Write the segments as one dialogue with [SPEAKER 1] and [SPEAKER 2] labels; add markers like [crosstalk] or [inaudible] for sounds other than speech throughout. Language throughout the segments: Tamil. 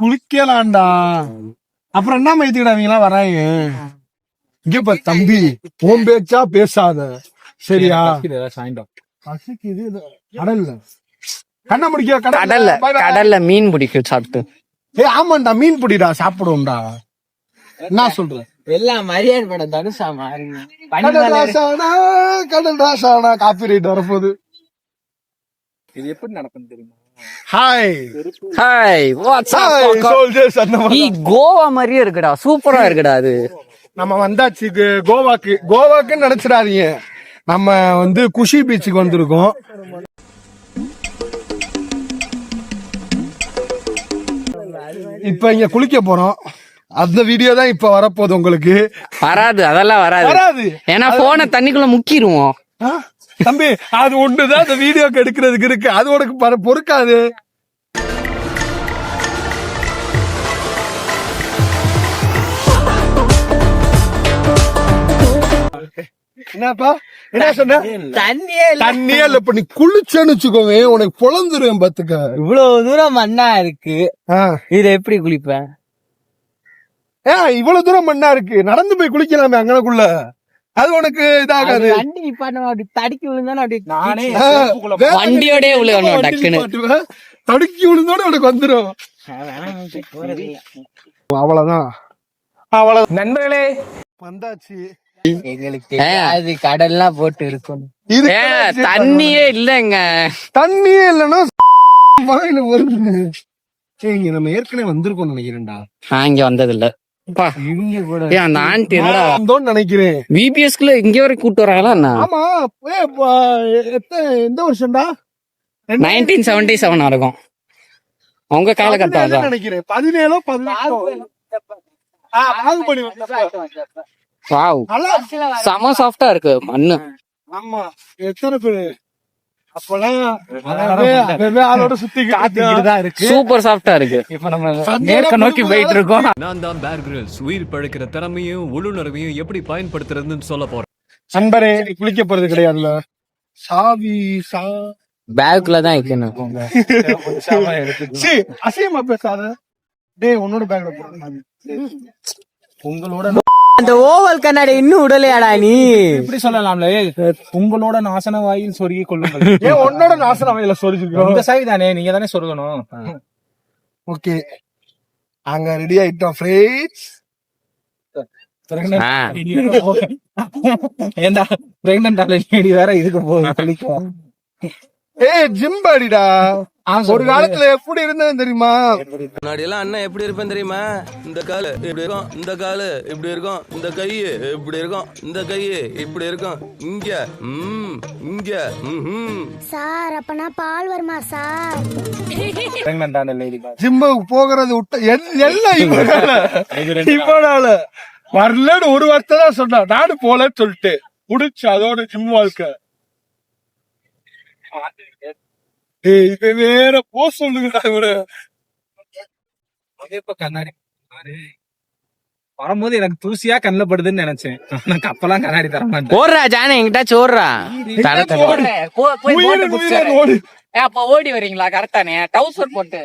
[SPEAKER 1] குளிக்கலாம்டா. அப்புறம் என்ன மைத்துக்கிட்ட அவங்க எல்லாம் வராங்க? இங்க பாரு தம்பி உன் பேச்சா பேசாத. சரியா? பசிக்குது இது. கடல்ல. கண்ண முடிக்க
[SPEAKER 2] கடல்ல. கடல்ல. மீன் பிடிக்கும் சாப்பிட்டு.
[SPEAKER 1] ஏ ஆமாண்டா மீன் பிடிடா சாப்பிடுவோம்டா. என்ன சொல்ற?
[SPEAKER 3] எல்லாம் மரியாதை படம் தனுஷா மாறுங்க
[SPEAKER 1] கடல் ராசானா கடல் ராசானா காப்பி ரைட் வரப்போகுது.
[SPEAKER 3] இது எப்படி நடக்கும் தெரியுமா?
[SPEAKER 1] Hi
[SPEAKER 2] hi what's
[SPEAKER 1] hi soldiers அந்த மாதிரி.
[SPEAKER 2] கோவா மாதிரியே இருக்குடா. சூப்பரா இருக்குடா அது.
[SPEAKER 1] நம்ம வந்தாச்சு கோவாக்கு கோவாக்குன்னு நினைச்சிடாதீங்க. நம்ம வந்து குஷி பீச்சுக்கு வந்திருக்கோம். இப்ப இங்க குளிக்க போறோம். அந்த வீடியோ தான் இப்ப வரப்போகுது உங்களுக்கு.
[SPEAKER 2] வராது அதெல்லாம் வராது.
[SPEAKER 1] வராது.
[SPEAKER 2] ஏன்னா போன தண்ணிக்குள்ள முக்கிருவோம்.
[SPEAKER 1] ஆ? தம்பி அது ஒண்ணுதான் இந்த வீடியோக்கு எடுக்கிறதுக்கு இருக்கு. அது உனக்கு பர- பொறுக்காது. என்னப்பா? என்ன சொன்ன?
[SPEAKER 3] தண்ணியே இல்ல.
[SPEAKER 1] தண்ணியே இல்ல. இப்ப நீ குளிச்சேன்னு வச்சுக்கோங்க உனக்கு பொழந்துருவேன் பாத்துக்க.
[SPEAKER 3] இவ்வளவு தூரம் மண்ணா இருக்கு.
[SPEAKER 1] ஆ.
[SPEAKER 3] இதுல எப்படி குளிப்பேன்?
[SPEAKER 1] ஏ இவ்வளவு தூரம் மண்ணா இருக்கு. நடந்து போய் குளிக்கலாமே அங்கனக்குள்ள. அது உனக்கு இதாகாது.
[SPEAKER 3] வண்டி நிப்பாட்ட அப்படி தடுக்கி விழுந்தாலும் அப்படி நானே
[SPEAKER 2] வண்டியோடயே விழுகணும் டக்குன்னு.
[SPEAKER 1] தடுக்கி விழுந்தோட உனக்கு வந்துரும். அவ்வளவுதான். அவ்வளவு
[SPEAKER 3] நண்பர்களே.
[SPEAKER 1] வந்தாச்சு.
[SPEAKER 3] எங்களுக்கு கடல்லாம் போட்டு இருக்கும்
[SPEAKER 2] தண்ணியே இல்லங்க.
[SPEAKER 1] தண்ணியே இல்லைன்னா வாயில வருது. நம்ம ஏற்கனவே வந்திருக்கோம் நினைக்கிறேன்டா.
[SPEAKER 2] நான் இங்க வந்தது
[SPEAKER 1] நினைக்கிறேன்.
[SPEAKER 2] விபிஎஸ்குள்ள இங்க வரைக்கும் கூட்டு வராங்களா
[SPEAKER 1] ஆமா. எந்த வருஷம்டா?
[SPEAKER 2] நைன்டீன் செவன்டி செவன் இருக்கும். உங்க காலகட்டம்
[SPEAKER 1] நினைக்கிறேன். பதினேழோ நல்லா
[SPEAKER 2] செம சாஃப்டா இருக்கு மண்ணு.
[SPEAKER 1] ஆமா. எத்தனை பேரு?
[SPEAKER 2] சூப்பர் சாஃப்டா இருக்கு.
[SPEAKER 3] இப்ப நம்ம
[SPEAKER 1] மேற்க நோக்கி போயிட்டு
[SPEAKER 3] இருக்கோம்.
[SPEAKER 4] நான் தான் பேர் கிரில்ஸ் உயிர் பழைக்கிற திறமையும் உள்ளுணர்வையும் எப்படி பயன்படுத்துறதுன்னு சொல்ல போறேன்.
[SPEAKER 1] நண்பரே குளிக்க போறது கிடையாதுல்ல? சாவி சா
[SPEAKER 2] பேக்குள்ள தான் வைக்கணும்.
[SPEAKER 1] சீ, அசிங்கமா பேசாத. டேய் உன்னோட பேக்ல போடுறேன் உங்களோட
[SPEAKER 3] அந்த ஓவல் கண்ணாடி இன்னும் விடலையாடா நீ?
[SPEAKER 5] இப்படி சொல்லலாம்ல. உங்களோட நாசன வாயில் சொருகி கொள்ளுங்கள். [laughs]
[SPEAKER 1] ஏன் உன்னோட நாசன வயல சொல்லிருக்கோம்
[SPEAKER 5] உங்க சாவி தானே நீங்க தானே சொருகணும்.
[SPEAKER 1] ஓகே. அங்க ரெடி ஆயிட்டோம் ஃப்ரெண்ட்ஸ்.
[SPEAKER 5] ஏண்டா பிரெக்னன்ட் லேடி வேற இதுக்கு போகுது
[SPEAKER 1] ஏய் ஜிம் பாடிடா ஒரு காலத்துல எப்படி இருந்தேன் தெரியுமா?
[SPEAKER 6] முன்னாடி எல்லாம் அண்ணன் எப்படி இருப்பேன் தெரியுமா? இந்த காலு இப்படி இருக்கும் இந்த காலு இப்படி இருக்கும் இந்த கை இப்படி இருக்கும் இந்த கை இப்படி இருக்கும். இங்க ம் இங்க.
[SPEAKER 7] சார் அப்பனா பால் வருமா சார்?
[SPEAKER 1] ஜிம்முக்கு போகிறது விட்ட எல்- எல்லாம் இவனால வரலன்னு ஒரு வார்த்தை தான் சொன்னா நானும் போலன்னு சொல்லிட்டு முடிச்சு அதோட ஜிம் வாழ்க்கை. இது வேற போ சொல்லுங்கடா இவரு.
[SPEAKER 5] இப்ப கண்ணாடி. பாரு. வரும்போது எனக்கு தூசியா கண்ணுல படுதுன்னு நினைச்சேன். எனக்கு அப்பெல்லாம் கண்ணாடி தர மாட்டேன்.
[SPEAKER 2] ஓடுறா ஜானே.
[SPEAKER 1] ஓடு.
[SPEAKER 2] ஏ, அப்ப ஓடி வரீங்களா கரெக்டானே டவுசர் போட்டு.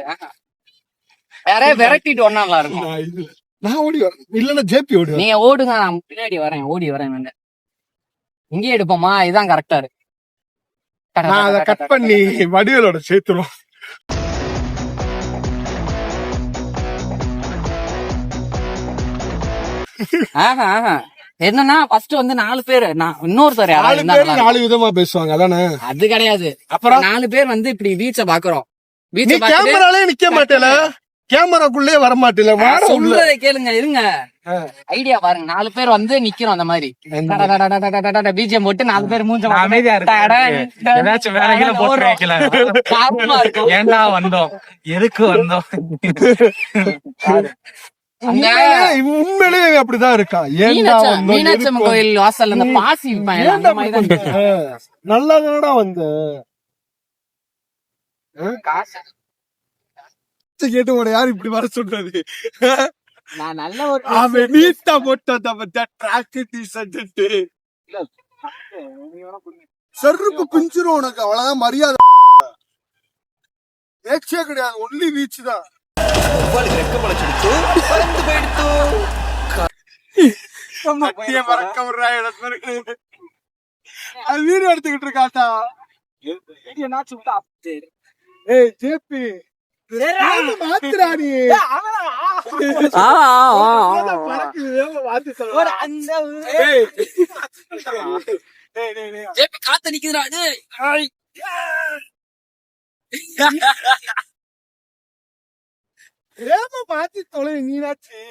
[SPEAKER 2] யாரையா விரட்டிட்டு ஒன்னா நல்லா இருக்கும்.
[SPEAKER 1] நான் ஓடி வரேன் இல்லன்னா ஜேபி ஓடி வரேன்.
[SPEAKER 2] நீங்க ஓடுங்க நான் பின்னாடி வரேன் ஓடி வரேன். நானு. இங்கே எடுப்போமா? இதுதான் கரெக்டா இருக்கு.
[SPEAKER 1] நான் அதை கட் பண்ணி வடிவேலோட சேர்த்துருவோம்.
[SPEAKER 2] ஆஹா ஆஹா. என்னன்னா ஃபர்ஸ்ட் வந்து நாலு பேர். நான் இன்னொருத்தர் யாராவது
[SPEAKER 1] நாலு பேர் நாலு விதமா பேசுவாங்க அதானே.
[SPEAKER 2] அது கிடையாது.
[SPEAKER 1] அப்புறம்?
[SPEAKER 2] நாலு பேர் வந்து இப்படி பீச்ச பாக்குறோம். பீச்ச
[SPEAKER 1] கேமராலே நிக்க மாட்டேல? கேமராக்குள்ளே வர மாட்டேல
[SPEAKER 2] சொல்றதை கேளுங்க இருங்க. ஐடியா பாருங்க. நாலு பேர் வந்து நிக்கிறோம் அந்த மாதிரி. பிஜிஎம் போட்டு நாலு பேர் மூஞ்ச
[SPEAKER 5] நான் அமைதியா.
[SPEAKER 2] இருக்கும்.
[SPEAKER 5] ஏன்டா வந்தோம்? எதுக்கு வந்தோம்? [laughs]
[SPEAKER 1] உண்மையிலேயே அப்படிதான் இருக்கா? ஏன்டா
[SPEAKER 2] மீனாட்சி
[SPEAKER 1] வந்தோம்,
[SPEAKER 2] மீனாட்சி அம்மன்
[SPEAKER 1] எதுக்கு
[SPEAKER 2] கோயில் பாசி
[SPEAKER 1] ஏன்டா
[SPEAKER 2] அந்த
[SPEAKER 1] பண்ற? நல்லா தானடா வந்த?
[SPEAKER 2] காசு.
[SPEAKER 1] கேட்டு உன யார் இப்படி வர சொல்றது
[SPEAKER 3] நான் நல்ல ஒரு
[SPEAKER 1] அவன் நீட்டா போட்ட ட்ராக் டிஷர்ட் செருப்பு பிஞ்சிரும் உனக்கு அவ்வளவுதான் மரியாதை. பேச்சே கிடையாது ஒன்லி வீச்சு தான். மத்திய மறக்க விடுறா அது வீடியோ எடுத்துக்கிட்டு இருக்காட்டா ஏய் ஜேபி மாத்துறா நீ பறக்குது, வேகமா மாத்தி சொல்றா. ஏய். டேய், டேய், டேய்.
[SPEAKER 2] ஜேபி காத்து நிக்குதுடா டேய் ஐ.
[SPEAKER 1] வேகமா மாத்தி தொலை நீனாச்சு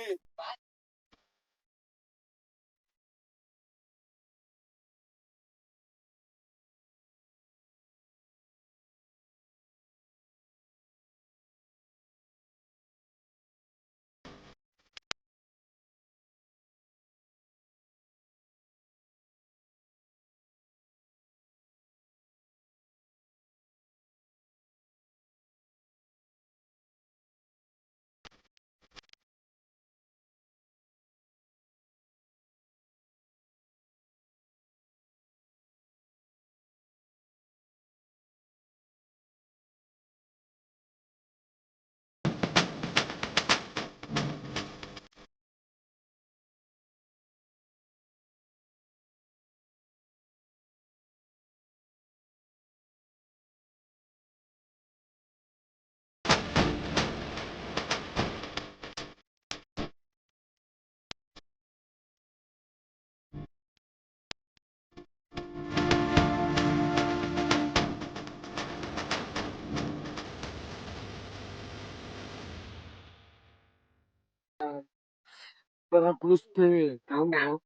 [SPEAKER 1] இப்பதான் குளிச்சுட்டு கிளம்புறோம்.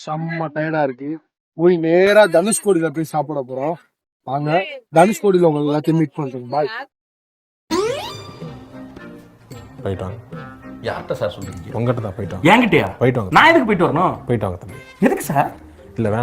[SPEAKER 1] செம்ம டயர்டா இருக்கு. போய் நேரா தனுஷ்கோடியில போய் சாப்பிட போறோம். வாங்க. தனுஷ்கோடியில உங்களுக்கு எல்லாத்தையும் மீட் பண்றோம். பாய்
[SPEAKER 8] போயிட்டாங்க யார்கிட்ட சார் சொல்றீங்க? உங்ககிட்ட தான் போயிட்டாங்க
[SPEAKER 9] என்கிட்டயா?
[SPEAKER 8] போயிட்டாங்க
[SPEAKER 9] நான் எதுக்கு போயிட்டு வரணும்?
[SPEAKER 8] போயிட்டாங்க தம்பி.
[SPEAKER 9] எதுக்கு சார்
[SPEAKER 8] இல்ல வேணாம்.